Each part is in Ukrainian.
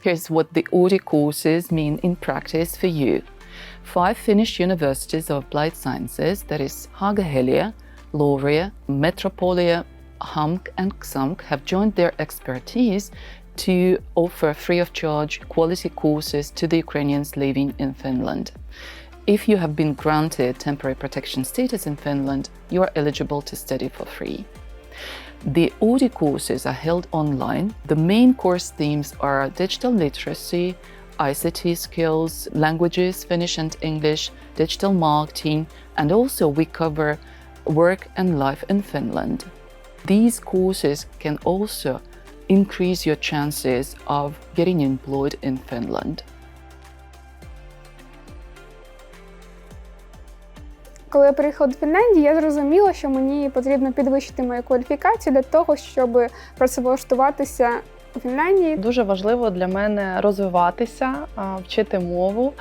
Here's what the Audi courses mean in practice for you. Five Finnish universities of applied sciences, that is Haga Helia, Laurea, Metropolia, HAMK, and XAMK, have joined their expertise to offer free of charge quality courses to the Ukrainians living in Finland. If you have been granted temporary protection status in Finland, you are eligible to study for free. The Audi courses are held online. The main course themes are digital literacy, ICT skills, languages, Finnish and English, digital marketing, and also we cover work and life in Finland. These courses can also increase your chances of getting employed in Finland. Коли я приїхала до Фінляндії, я зрозуміла, що мені потрібно підвищити мою кваліфікацію для того, щоб працевлаштуватися у Фінляндії. Дуже важливо для мене розвиватися, вчити мову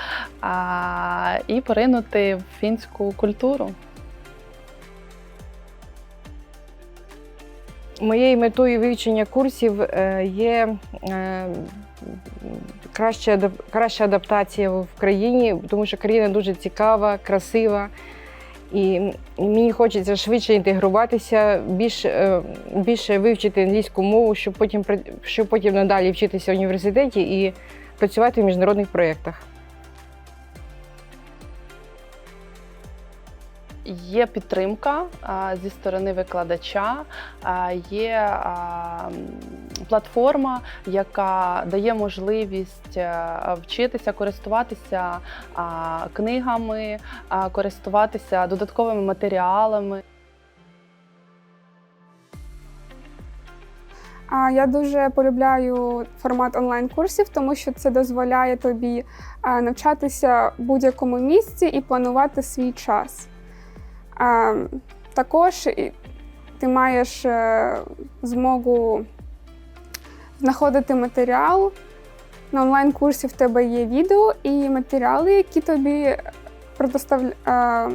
і поринути в фінську культуру. Моєю метою вивчення курсів е, є е, краща, краща адаптація в країні, тому що країна дуже цікава, красива. І мені хочеться швидше інтегруватися, більше, більше вивчити англійську мову, щоб потім, щоб потім надалі вчитися в університеті і працювати в міжнародних проєктах. Є підтримка зі сторони викладача, є платформа, яка дає можливість е, вчитися, користуватися книгами, користуватися додатковими матеріалами. Я дуже полюбляю формат онлайн-курсів, тому що це дозволяє тобі навчатися в будь-якому місці і планувати свій час. Також ти маєш е, змогу знаходити матеріал. На онлайн-курсі в тебе є відео і матеріали, які тобі а,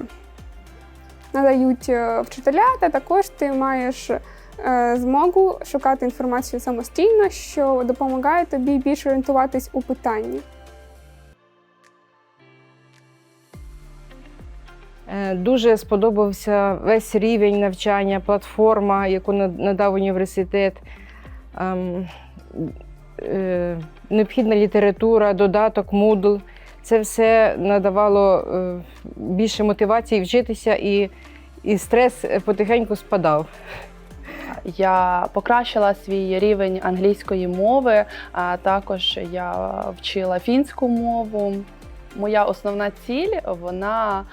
надають е, вчителя, та також ти маєш е, змогу шукати інформацію самостійно, що допомагає тобі більше орієнтуватись у питанні. Дуже сподобався весь рівень навчання, платформа, яку надав університет. Ем, е, Необхідна література, додаток, Moodle. Це все надавало е, більше мотивації вчитися, і, і стрес е, потихеньку спадав. Я покращила свій рівень англійської мови, а також я вчила фінську мову. Моя основна ціль вона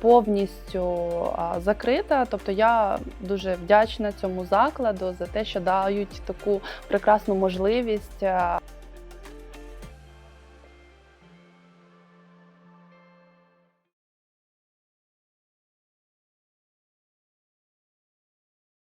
повністю закрита. Тобто я дуже вдячна цьому закладу за те, що дають таку прекрасну можливість